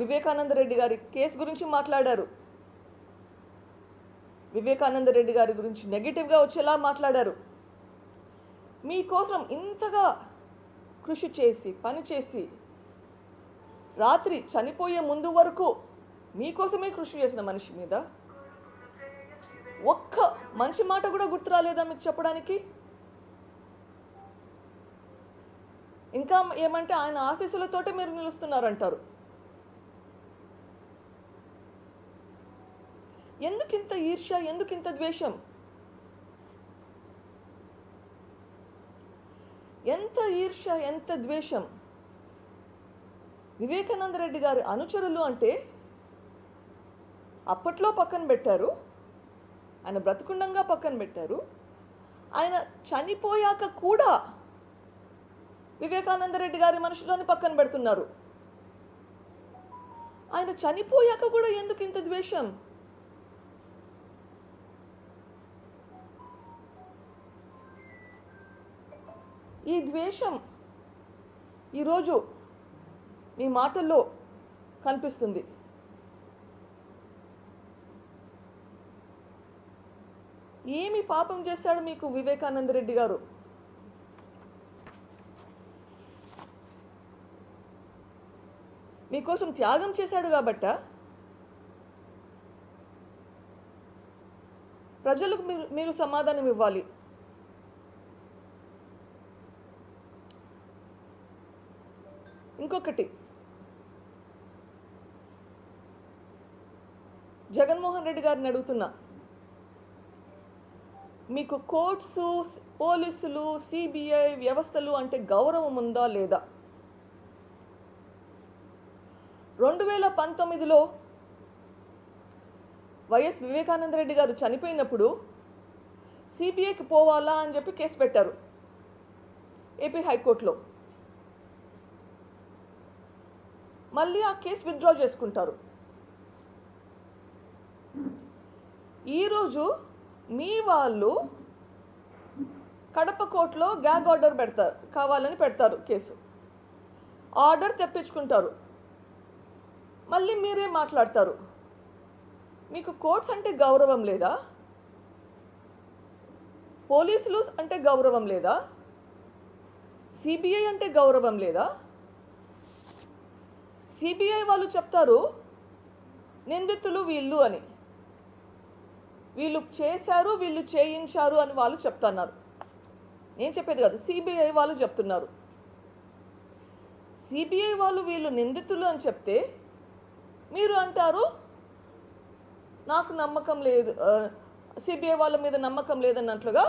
వివేకానంద రెడ్డి గారి కేసు గురించి మాట్లాడారు. వివేకానంద రెడ్డి గారి గురించి నెగిటివ్గా వచ్చేలా మాట్లాడారు. మీకోసం ఇంతగా కృషి చేసి పని చేసి రాత్రి చనిపోయే ముందు వరకు మీకోసమే కృషి చేసిన మనిషి మీద ఒక్క మంచి మాట కూడా గుర్తు రాలేదా మీకు చెప్పడానికి? ఇంకా ఏమంటే ఆయన ఆశీస్సులతోటే మీరు నిలుస్తున్నారంటారు. ఎందుకింత ఈర్ష్య ఎందుకింత ద్వేషం? ఎంత ఈర్ష్య ఎంత ద్వేషం? వివేకానంద రెడ్డి గారి అనుచరులు అంటే అప్పట్లో పక్కన పెట్టారు ఆయన బ్రతుకుండంగా పక్కన పెట్టారు ఆయన చనిపోయాక కూడా వివేకానంద రెడ్డి గారి మనుషులని పక్కన పెడుతున్నారు. ఆయన చనిపోయాక కూడా ఎందుకు ఇంత ద్వేషం? ఈ ద్వేషం ఈరోజు మీ మాటల్లో కనిపిస్తుంది. ఏమి పాపం చేశాడు మీకు వివేకానంద రెడ్డి గారు? మీకోసం త్యాగం చేశాడు కాబట్ట? ప్రజలకు మీరు మీరు సమాధానం ఇవ్వాలి. ఇంకొకటి. జగన్మోహన్ రెడ్డి గారిని అడుగుతున్నా. మీకు కోర్ట్సు పోలీసులు సిబిఐ వ్యవస్థలు అంటే గౌరవం ఉందా లేదా? రెండు వేల పంతొమ్మిదిలో వైఎస్ వివేకానంద రెడ్డి గారు చనిపోయినప్పుడు సిబిఐకి పోవాలా అని చెప్పి కేసు పెట్టారు. ఏపీ హైకోర్టులో. మళ్ళీ ఆ కేసు విత్డ్రా చేసుకుంటారు. ఈరోజు మీ వాళ్ళు కడప కోర్టులో గ్యాగ్ ఆర్డర్ పెడతారు కావాలని పెడతారు కేసు. ఆర్డర్ తెప్పించుకుంటారు. మళ్ళీ మీరే మాట్లాడతారు. మీకు కోర్ట్స్ అంటే గౌరవం లేదా? పోలీసులు అంటే గౌరవం లేదా? సిబిఐ అంటే గౌరవం లేదా? సిబిఐ వాళ్ళు చెప్తారు నిందితులు వీళ్ళు అని. వీళ్ళు చేశారు వీళ్ళు చేయించారు అని వాళ్ళు చెప్తున్నారు. నేను చెప్పేది కాదు సిబిఐ వాళ్ళు చెప్తున్నారు. సిబిఐ వాళ్ళు వీళ్ళు నిందితులు అని చెప్తే మీరు అంటారు నాకు నమ్మకం లేదు సిబిఐ వాళ్ళ మీద నమ్మకం లేదన్నట్లుగా